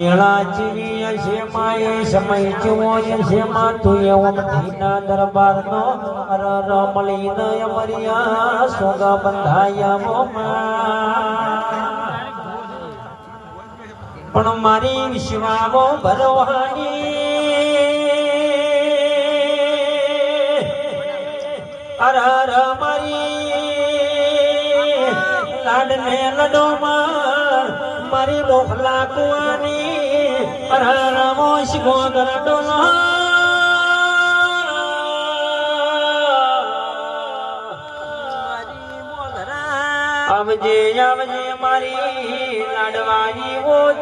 છે માએ, સમય જુઓ છે માં તું દરબારનો અર ર અમરિયા બંધાયા મોમાં પણ મારી વિશ્વામો ભરવાની. અર હર મારી લાડને લડોમાં મારી મોખલા કુવાની મોશ ગોગર આવજે આવજે મારી લાડવાની ઓજ.